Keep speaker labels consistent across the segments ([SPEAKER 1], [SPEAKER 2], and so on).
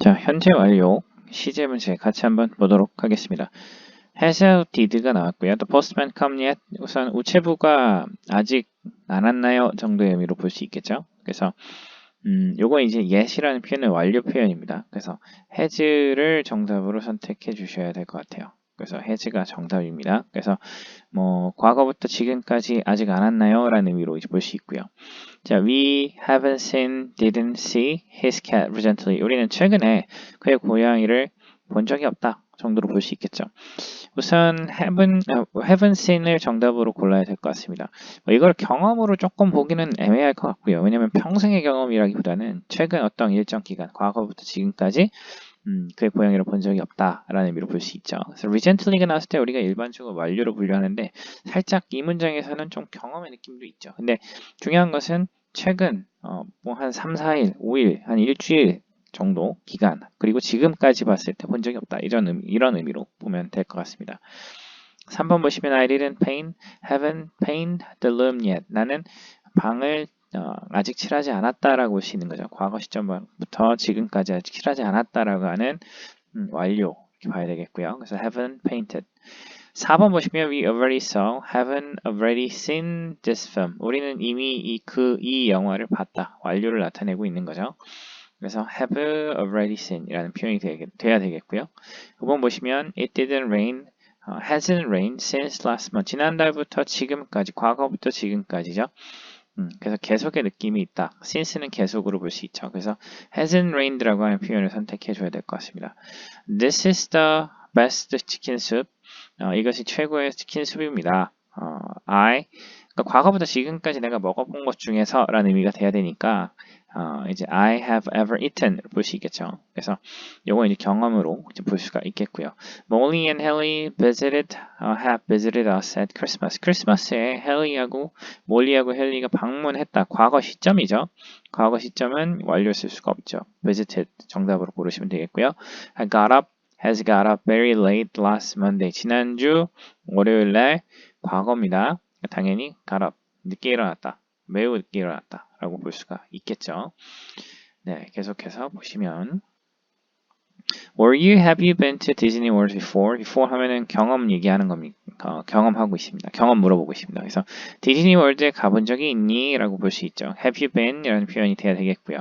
[SPEAKER 1] 자, 현재 완료. 시제 문제 같이 한번 보도록 하겠습니다. has did가 나왔고요. 또 postman come yet 우선 우체부가 아직 안 왔나요 정도의 의미로 볼 수 있겠죠. 그래서 음, 요거 이제 yet이라는 표현은 완료 표현입니다. 그래서 has를 정답으로 선택해 주셔야 될 것 같아요. 그래서 has가 정답입니다. 그래서 뭐 과거부터 지금까지 아직 안 왔나요? 라는 의미로 이제 볼 수 있고요. 자, we haven't seen, didn't see his cat recently. 우리는 최근에 그의 고양이를 본 적이 없다 정도로 볼 수 있겠죠. 우선 haven't, haven't seen을 정답으로 골라야 될 것 같습니다. 뭐 이걸 경험으로 조금 보기는 애매할 것 같고요. 왜냐하면 평생의 경험이라기보다는 최근 어떤 일정 기간, 과거부터 지금까지 음, 그의 고양이를 본 적이 없다라는 의미로 볼 수 있죠. 그래서 recently가 나왔을 때 우리가 일반적으로 완료로 분류하는데 살짝 이 문장에서는 좀 경험의 느낌도 있죠. 근데 중요한 것은 최근 어, 뭐한 3, 4일, 5일, 한 일주일 정도 기간 그리고 지금까지 봤을 때 본 적이 없다 이런 의미, 이런 의미로 보면 될 것 같습니다. 3번 보시면 I didn't paint, haven't painted the room yet. 나는 방을 어, 아직 칠하지 않았다라고 있는 거죠. 과거 시점부터 지금까지 아직 칠하지 않았다라고 하는 음, 완료 이렇게 봐야 되겠고요. 그래서 haven't painted. 4번 보시면 we already saw, haven't already seen this film. 우리는 이미 이 그 이 영화를 봤다. 완료를 나타내고 있는 거죠. 그래서 have already seen 이라는 표현이 되게, 돼야 되겠고요. 5번 보시면 it didn't rain, uh, hasn't rained since last month. 지난달부터 지금까지, 과거부터 지금까지죠. 음, 그래서 계속의 느낌이 있다. since는 계속으로 볼 수 있죠. 그래서 hasn't rained라고 하는 표현을 선택해 줘야 될 것 같습니다. This is the best chicken soup. 어, 이것이 최고의 치킨 수프입니다. 어, I 그러니까 과거부터 지금까지 내가 먹어본 것 중에서 라는 의미가 돼야 되니까 어, 이제 I have ever eaten 볼 수 있겠죠. 그래서 요거 이제 경험으로 이제 볼 수가 있겠고요. Molly and Haley visited, uh, have visited us at Christmas. 크리스마스에 헬리하고 몰리하고 헬리가 방문했다. 과거 시점이죠. 과거 시점은 완료 쓸 수가 없죠. visited 정답으로 고르시면 되겠고요. I got up, has got up very late last Monday. 지난주 월요일 날 과거입니다. 당연히 got up, 늦게 일어났다. 매우 늦게 일어났다. 라고 볼 수가 있겠죠. 네, 계속해서 보시면 Were you, have you been to Disney World before? before 하면은 경험 얘기하는 겁니다. 어, 경험하고 있습니다. 경험 물어보고 있습니다. 그래서 디즈니 월드에 가본 적이 있니? 라고 볼 수 있죠. Have you been? 이라는 표현이 돼야 되겠고요.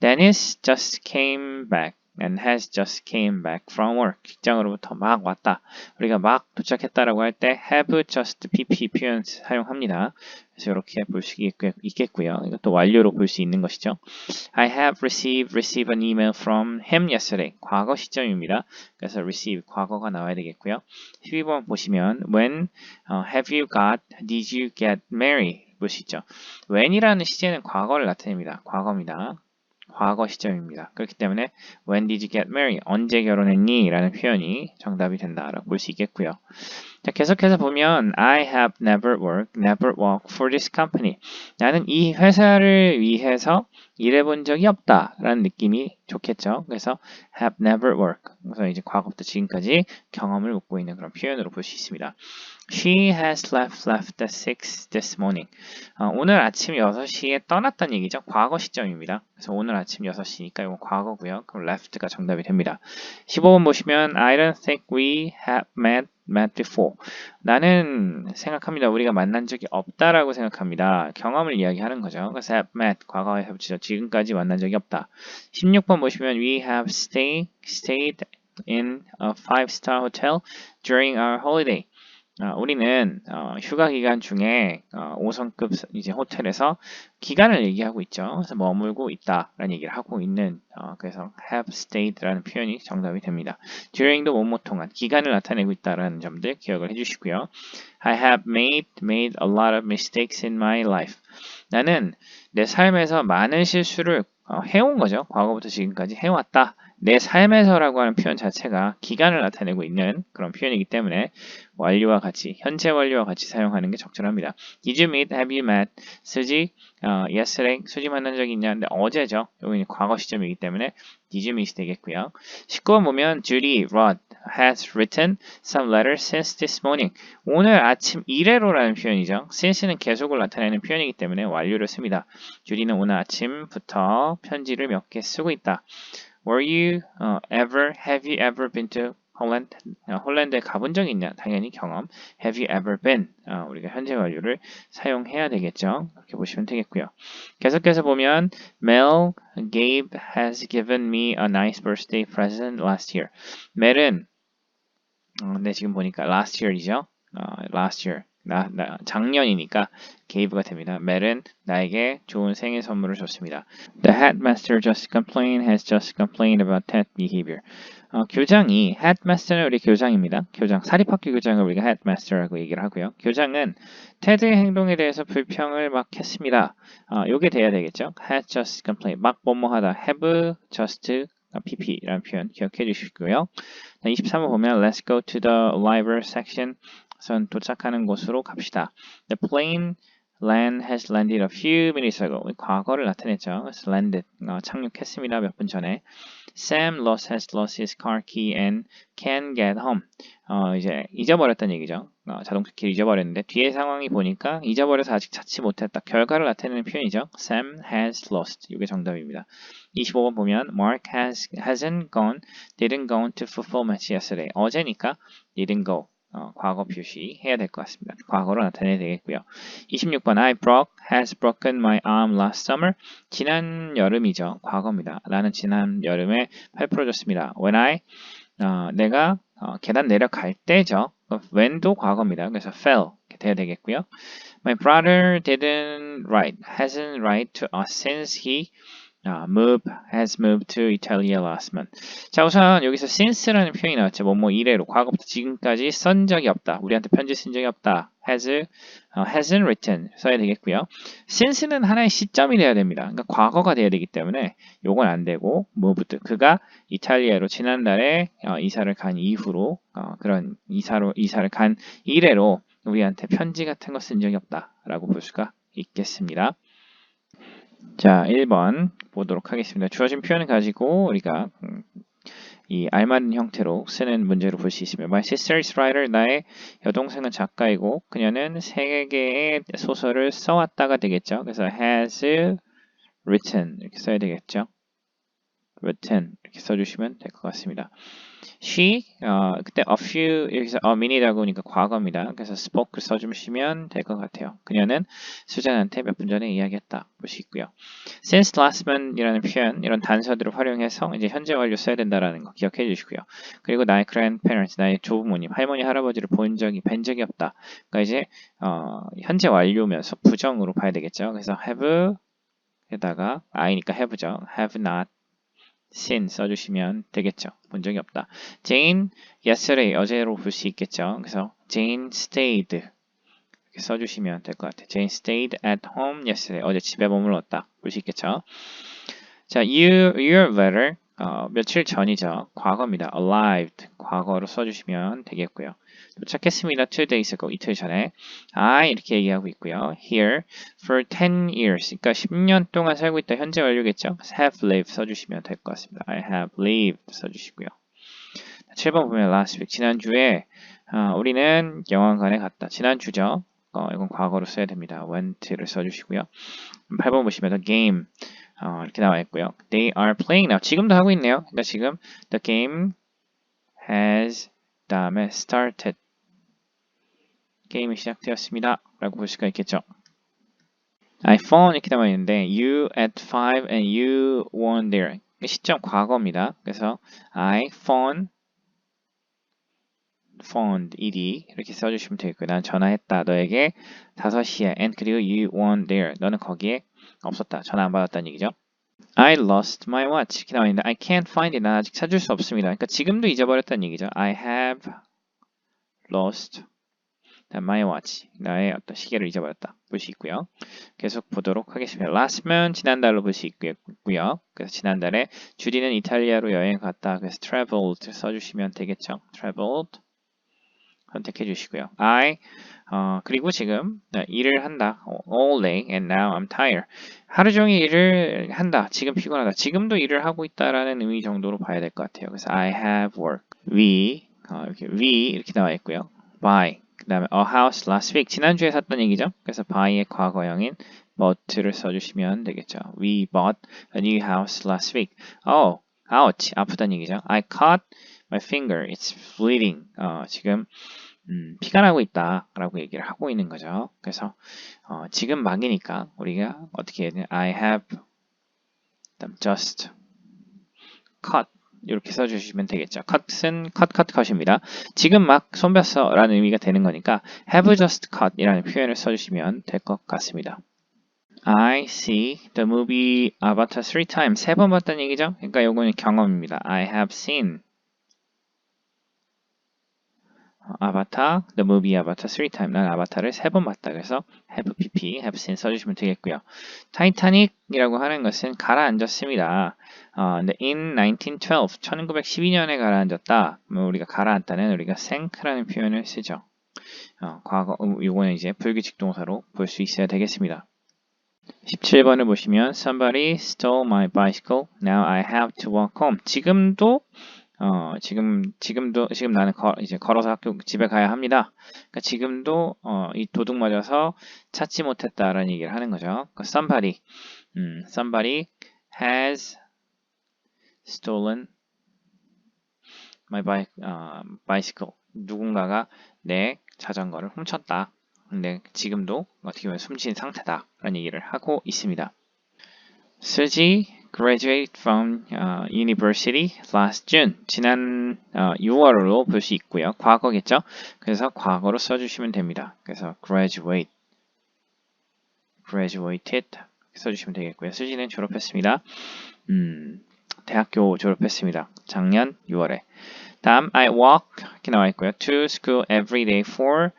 [SPEAKER 1] Dennis just came back. And has just came back from work. 직장으로부터 막 왔다. 우리가 막 도착했다라고 할 때 have just pp 표현 사용합니다. 그래서 이렇게 볼 수 있겠고요. 이것도 완료로 볼 수 있는 것이죠. I have received receive an email from him yesterday. 과거 시점입니다. 그래서 receive 과거가 나와야 되겠고요. 12번 보시면 when uh, have you got did you get married 보시죠. when이라는 시제는 과거를 나타냅니다. 과거입니다. 과거 시점입니다. 그렇기 때문에 when did you get married? 언제 결혼했니? 라는 표현이 정답이 된다라고 볼 수 있겠고요. 자, 계속해서 보면 I have never worked, never worked for this company. 나는 이 회사를 위해서 일해본 적이 없다 라는 느낌이 좋겠죠. 그래서 have never worked. 그래서 이제 과거부터 지금까지 경험을 묻고 있는 그런 표현으로 볼 수 있습니다. She has left left at 6 this morning. 어, 오늘 아침 6시에 떠났다는 얘기죠. 과거 시점입니다. 그래서 오늘 아침 6시니까 이건 과거고요. 그럼 left가 정답이 됩니다. 15번 보시면 I don't think we have met met before. 나는 생각합니다. 우리가 만난 적이 없다라고 생각합니다. 경험을 이야기하는 거죠. 그래서 have met 과거에 붙이죠. 지금까지 만난 적이 없다. 16번 보시면 we have stay, stayed in a five-star hotel during our holiday. 어, 우리는 어, 휴가 기간 중에 어, 5성급 이제 호텔에서 기간을 얘기하고 있죠. 그래서 머물고 있다라는 얘기를 하고 있는 어, 그래서 have stayed라는 표현이 정답이 됩니다. during도 뭐뭐 통한 기간을 나타내고 있다라는 점들 기억을 해주시고요. I have made made a lot of mistakes in my life. 나는 내 삶에서 많은 실수를 어, 해온 거죠. 과거부터 지금까지 해왔다. 내 삶에서라고 하는 표현 자체가 기간을 나타내고 있는 그런 표현이기 때문에 완료와 같이 현재 완료와 같이 사용하는 게 적절합니다. Did you meet? Have you met? 수지 어, yesterday 수지 만난 적이 있냐? 근데 어제죠. 여기는 과거 시점이기 때문에 Did you meet 되겠고요. 19번 보면 Judy wrote has written some letters since this morning. 오늘 아침 이래로라는 표현이죠. since는 계속을 나타내는 표현이기 때문에 완료를 씁니다. 주리는 오늘 아침부터 편지를 몇 개 쓰고 있다. Were you uh, ever, have you ever been to? 어, 홀랜드에 가본 적이 있냐? 당연히 경험. Have you ever been? 어, 우리가 현재 완료를 사용해야 되겠죠. 이렇게 보시면 되겠고요. 계속해서 보면 Mel, Gabe has given me a nice birthday present last year. 멜은 어, 근데 지금 보니까 last year이죠. 어, last year. 나, 나, 작년이니까 gave가 됩니다. 멜은 나에게 좋은 생일 선물을 줬습니다. The headmaster just complained, has just complained about that behavior. 어, 교장이 headmaster는 우리 교장입니다. 교장 사립학교 교장을 우리가 headmaster라고 얘기를 하고요. 교장은 테드의 행동에 대해서 불평을 막 했습니다. 어, 요게 돼야 되겠죠. has just complained 막 뭐뭐하다 have just pp라는 표현 기억해 주시고요. 23번 보면 let's go to the library section 선 도착하는 곳으로 갑시다. The plane land has landed a few minutes ago. 과거를 나타냈죠. 그래서 landed, 어, 착륙했습니다. 몇 분 전에. Sam lost has lost his car key and can get home. 어, 이제 잊어버렸다는 얘기죠. 어, 자동차 키를 잊어버렸는데 뒤에 상황이 보니까 잊어버려서 아직 찾지 못했다. 결과를 나타내는 표현이죠. Sam has lost. 이게 정답입니다. 25번 보면 Mark has hasn't gone, didn't go to football match yesterday. 어제니까 didn't go. 어, 과거 표시 해야 될 것 같습니다. 과거로 나타내야 되겠고요. 26번 I broke, has broken my arm last summer. 지난 여름이죠. 과거입니다. 나는 지난 여름에 팔 부러졌습니다. When I, 어, 내가 어, 계단 내려갈 때죠. when도 과거입니다. 그래서 fell 돼야 되겠고요. My brother didn't write, hasn't write to us since he 아, move, has moved to Italy last month. 자, 우선 여기서 since라는 표현이 나왔죠. 뭐뭐 이래로 과거부터 지금까지 쓴 적이 없다. 우리한테 편지 쓴 적이 없다. has, 어, hasn't written 써야 되겠고요. since는 하나의 시점이 돼야 됩니다. 그러니까 과거가 돼야 되기 때문에 요건 안 되고 moved. 그가 이탈리아로 지난달에 어, 이사를 간 이후로 어, 그런 이사로 이사를 간 이래로 우리한테 편지 같은 거 쓴 적이 없다라고 볼 수가 있겠습니다. 자, 1번 보도록 하겠습니다. 주어진 표현을 가지고 우리가 음, 이 알맞은 형태로 쓰는 문제로 볼 수 있습니다. My sister is writer. 나의 여동생은 작가이고 그녀는 세 개의 소설을 써왔다가 되겠죠. 그래서 has written 이렇게 써야 되겠죠. written 이렇게 써주시면 될 것 같습니다. She 어, 그때 a few 여기서 a minute라고 하니까 과거입니다. 그래서 spoke 써주시면 될 것 같아요. 그녀는 수잔한테 몇 분 전에 이야기했다 있고요. Since last month이라는 표현 이런 단서들을 활용해서 이제 현재 완료 써야 된다라는 거 기억해 주시고요. 그리고 나의 grandparents 나의 조부모님 할머니 할아버지를 본 적이 뵌 적이 없다. 그러니까 이제 어, 현재 완료면서 부정으로 봐야 되겠죠. 그래서 have 에다가 I니까 have죠. have not seen 써주시면 되겠죠. 본 적이 없다. Jane yesterday 어제로 볼 수 있겠죠. 그래서 Jane stayed 이렇게 써주시면 될 것 같아요. Jane stayed at home yesterday 어제 집에 머물렀다 볼 수 있겠죠. 자, you, your letter 어, 며칠 전이죠. 과거입니다. arrived 과거로 써주시면 되겠고요. 도착했습니다. two days ago 이틀 전에 I 이렇게 얘기하고 있고요. Here for 10 years 그러니까 10년 동안 살고 있다 현재 완료겠죠. have lived 써주시면 될 것 같습니다. I have lived 써주시고요. 7번 보면 last week 지난주에 어, 우리는 영화관에 갔다. 지난주죠. 어, 이건 과거로 써야 됩니다. went를 써주시고요. 8번 보시면 the game 어, 이렇게 나와 있고요. They are playing now. 지금도 하고 있네요. 그러니까 지금 the game has 다음에 started 게임이 시작되었습니다. 라고 볼 수가 있겠죠. I phone 이렇게 나와 있는데 you at 5 and you won there 시점 과거입니다. 그래서 I phone phoned ed 이렇게 써주시면 되겠고요. 난 전화했다. 너에게 5시에 and 그리고 you won there 너는 거기에 없었다. 전화 안 받았다는 얘기죠. I lost my watch. 이렇게 나와 있는데 I can't find it. 난 아직 찾을 수 없습니다. 그러니까 지금도 잊어버렸다는 얘기죠. I have lost 다음 my watch 나의 어떤 시계를 잊어버렸다 볼 수 있고요. 계속 보도록 하겠습니다. last면 지난달로 볼 수 있고요. 그래서 지난달에 주디는 이탈리아로 여행 갔다. 그래서 traveled 써주시면 되겠죠. traveled 선택해 주시고요. I 어, 그리고 지금 네, 일을 한다. all day and now I'm tired. 하루 종일 일을 한다. 지금 피곤하다. 지금도 일을 하고 있다라는 의미 정도로 봐야 될 것 같아요. 그래서 I have work. We 어, 이렇게 we 이렇게 나와 있고요. Buy 그 다음에 a house last week 지난주에 샀던 얘기죠. 그래서 buy의 과거형인 bought를 써주시면 되겠죠. We bought a new house last week. Oh, ouch 아프다는 얘기죠. I cut my finger. It's bleeding. 어, 지금 음, 피가 나고 있다라고 얘기를 하고 있는 거죠. 그래서 어, 지금 막이니까 우리가 어떻게 해야 되냐? I have just cut 이렇게 써주시면 되겠죠. cut은 cut, cut, cut입니다. 지금 막 손뱄어 라는 의미가 되는 거니까 have just cut 이라는 표현을 써주시면 될 것 같습니다. I see the movie Avatar three times. 세 번 봤다는 얘기죠? 그러니까 요거는 경험입니다. I have seen 아바타, the movie Avatar three times. 난 아바타를 세 번 봤다. 그래서 have pp, have seen 써주시면 되겠고요. 타이타닉이라고 하는 것은 가라앉았습니다. 어, in 1912, 1912년에 가라앉았다. 그러면 우리가 가라앉다는 우리가 sink라는 표현을 쓰죠. 어, 과거, 이거는 이제 불규칙 동사로 볼 수 있어야 되겠습니다. 17번을 보시면 Somebody stole my bicycle. Now I have to walk home. 지금도 어, 지금 지금도 지금 나는 거, 이제 걸어서 학교 집에 가야 합니다. 그러니까 지금도 어, 이 도둑 맞아서 찾지 못했다라는 얘기를 하는 거죠. 그러니까 somebody, 음, somebody has stolen my bike, 어, bicycle. 누군가가 내 자전거를 훔쳤다. 근데 지금도 어떻게 보면 숨진 상태다라는 얘기를 하고 있습니다. 쓰지 graduate from uh, university last June. 지난 어, 6월로 볼 수 있고요. 과거겠죠? 그래서 과거로 써주시면 됩니다. 그래서 graduate, graduated 써주시면 되겠고요. 수지는 졸업했습니다. 음, 대학교 졸업했습니다. 작년 6월에. 다음, I walk 이렇게 나와 있고요. To school every day for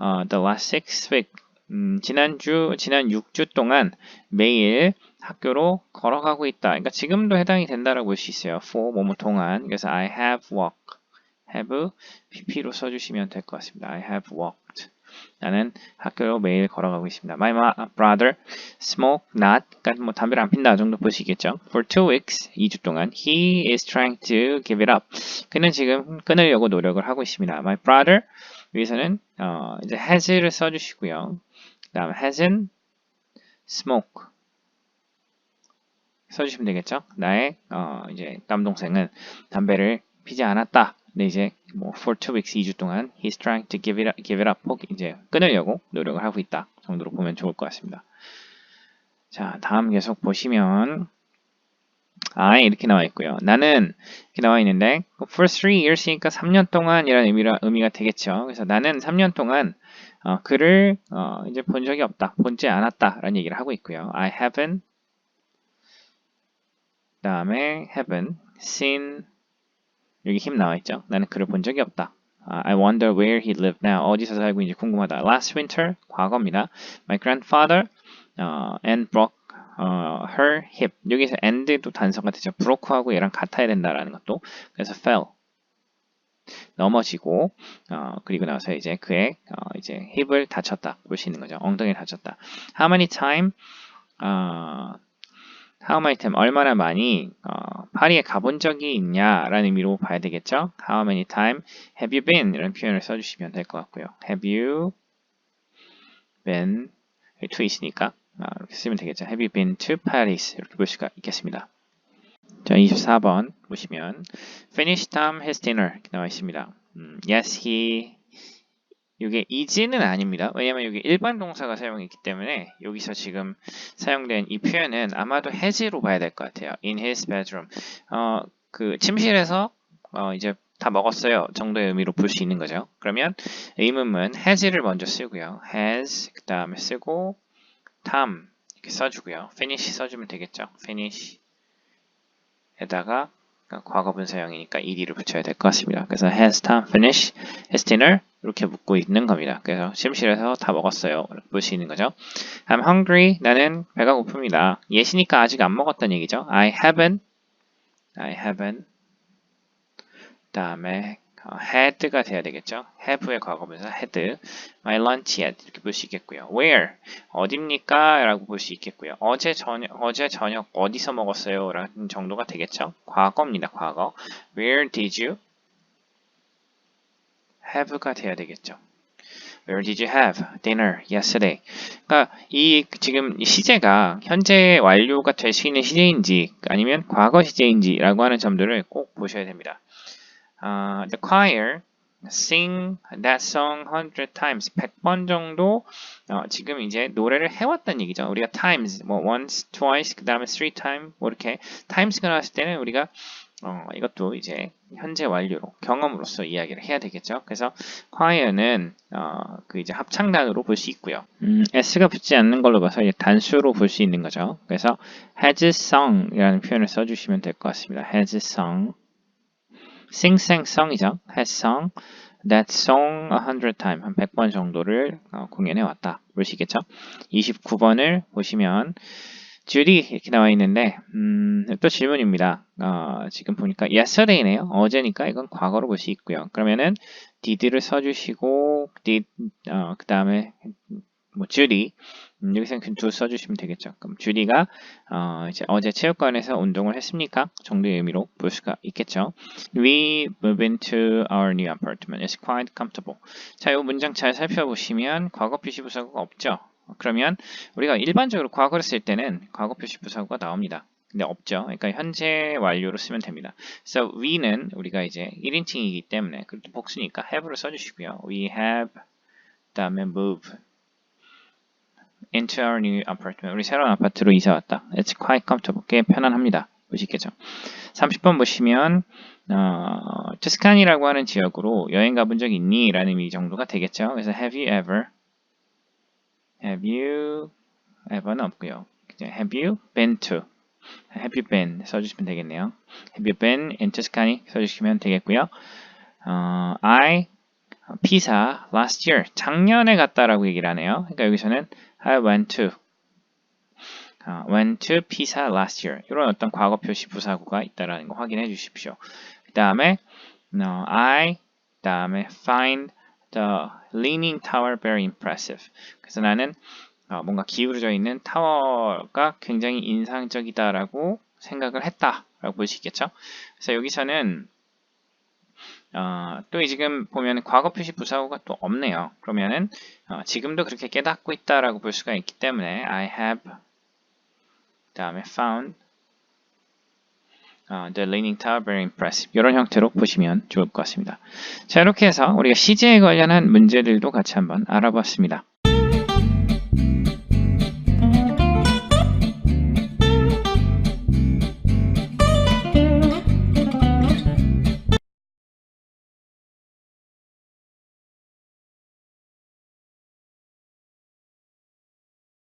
[SPEAKER 1] uh, the last six weeks. 음, 지난주, 지난 6주 동안 매일 학교로 걸어가고 있다. 그러니까 지금도 해당이 된다라고 볼 수 있어요. for 뭐뭐 동안. 그래서 I have walked. have pp로 써주시면 될 것 같습니다. I have walked. 나는 학교로 매일 걸어가고 있습니다. My brother smoke not. 그러니까 뭐 담배를 안 핀다 정도 보시겠죠. For two weeks, 2주 동안 he is trying to give it up. 그는 지금 끊으려고 노력을 하고 있습니다. My brother 여기서는 어, 이제 has를 써주시고요. 그다음 hasn't smoke 써주시면 되겠죠. 나의 어, 이제 남동생은 담배를 피지 않았다. 근데 이제 뭐 for two weeks 2주 동안 he's trying to give it up, give it up 이제 끊으려고 노력을 하고 있다 정도로 보면 좋을 것 같습니다. 자 다음 계속 보시면 I 이렇게 나와 있고요. 나는 이렇게 나와 있는데 for three years니까 3년 동안이라는 의미라, 의미가 되겠죠. 그래서 나는 3년 동안 어, 그를 어, 이제 본 적이 없다, 본지 않았다라는 얘기를 하고 있고요. I haven't 다음에 haven't seen 여기 힘 나와 있죠. 나는 그를 본 적이 없다. Uh, I wonder where he lived now. 어디서 살고 있는지 궁금하다. Last winter, 과거입니다. My grandfather uh, and broke uh, her hip. 여기서 and도 단서가 되죠. broke하고 얘랑 같아야 된다라는 것도. 그래서 fell. 넘어지고 어, 그리고 나서 이제 그의 어, 이제 힙을 다쳤다 볼 수 있는 거죠. 엉덩이를 다쳤다. How many time? 어, how many time 얼마나 많이 어, 파리에 가본 적이 있냐라는 의미로 봐야 되겠죠. How many time have you been? 이런 표현을 써주시면 될 것 같고요. Have you been to 있으니까 아, 이렇게 쓰면 되겠죠. Have you been to Paris? 이렇게 볼 수가 있겠습니다. 자, 24번 보시면 Finish Tom his dinner 이렇게 나와 있습니다. 음, yes, he 이게 is는 아닙니다. 왜냐면 여기 일반 동사가 사용했기 때문에 여기서 지금 사용된 이 표현은 아마도 has로 봐야 될 것 같아요. In his bedroom. 어, 그 침실에서 어, 이제 다 먹었어요 정도의 의미로 볼 수 있는 거죠. 그러면 의문문 has를 먼저 쓰고요. has 그 다음에 쓰고 Tom 이렇게 써주고요. finish 써주면 되겠죠. finish 에다가 그러니까 과거 분사형이니까 ed를 붙여야 될 것 같습니다. 그래서 has Tom finished his dinner? 이렇게 묻고 있는 겁니다. 그래서 침실에서 다 먹었어요. 있는 거죠. I'm hungry. 나는 배가 고픕니다. 예시니까 아직 안 먹었다는 얘기죠. I haven't. I haven't. 다음에 어, had가 돼야 되겠죠. have의 과거분사 had. My lunch yet 이렇게 볼 수 있겠고요. Where 어딥니까? 라고 볼 수 있겠고요. 어제 저녁 어제 저녁 어디서 먹었어요? 라는 정도가 되겠죠. 과거입니다. 과거. Where did you have가 돼야 되겠죠. Where did you have dinner yesterday? 그러니까 이 지금 이 시제가 현재 완료가 될 수 있는 시제인지 아니면 과거 시제인지라고 하는 점들을 꼭 보셔야 됩니다. 아, the choir sing that song 100 times 100번 정도 어, 지금 이제 노래를 해왔다는 얘기죠. 우리가 times 뭐 once, twice, 그 다음에 three times 뭐 이렇게 times가 나왔을 때는 우리가 어, 이것도 이제 현재 완료로 경험으로서 이야기를 해야 되겠죠. 그래서 choir는 어, 그 이제 합창단으로 볼 수 있고요. 음, s가 붙지 않는 걸로 봐서 이제 단수로 볼 수 있는 거죠. 그래서 has sung이라는 표현을 써주시면 될 것 같습니다. has sung has sung that song a hundred times 한 100번 정도를 어, 공연해 왔다. 보시겠죠? 29번을 보시면 주디 이렇게 나와 있는데 음, 또 질문입니다. 어, 지금 보니까 yesterday네요. 어제니까 이건 과거로 볼 수 있고요. 그러면은 did를 써주시고 did 어, 그 다음에 뭐 주디 음, 여기서는 그두 써주시면 되겠죠. 그럼 주디가 어, 이제 어제 체육관에서 운동을 했습니까? 정도의 의미로 볼 수가 있겠죠. We move into our new apartment. It's quite comfortable. 자, 이 문장 잘 살펴보시면 과거 표시 부사구가 없죠. 그러면 우리가 일반적으로 과거를 쓸 때는 과거 표시 부사구가 나옵니다. 근데 없죠. 그러니까 현재 완료로 쓰면 됩니다. So we는 우리가 이제 1인칭이기 때문에 그것도 복수니까 have를 써주시고요. We have 그다음에 move into our new apartment. 우리 새로운 아파트로 이사 왔다. It's quite comfortable. 꽤 편안합니다. 보시겠죠. 30번 보시면 어, 투스칸이라고 하는 지역으로 여행 가본 적 있니? 라는 의미 정도가 되겠죠. 그래서 have you ever have you ever는 없고요. have you been to have you been 써주시면 되겠네요. have you been in Tuscany 써주시면 되겠고요. 어, I 피사 last year 작년에 갔다라고 얘기를 하네요. 그러니까 여기서는 I went to 어, went to Pisa last year. 이런 어떤 과거 표시 부사구가 있다라는 거 확인해 주십시오. 그 다음에 어, I 그 다음에 find the leaning tower very impressive. 그래서 나는 어, 뭔가 기울어져 있는 타워가 굉장히 인상적이다라고 생각을 했다라고 볼 수 있겠죠. 그래서 여기서는 어, 또 지금 보면 과거 표시 부사구가 또 없네요. 그러면은 어, 지금도 그렇게 깨닫고 있다라고 볼 수가 있기 때문에 I have 다음에 found 어, the leaning tower very impressive 이런 형태로 보시면 좋을 것 같습니다. 자 이렇게 해서 우리가 시제에 관련한 문제들도 같이 한번 알아봤습니다.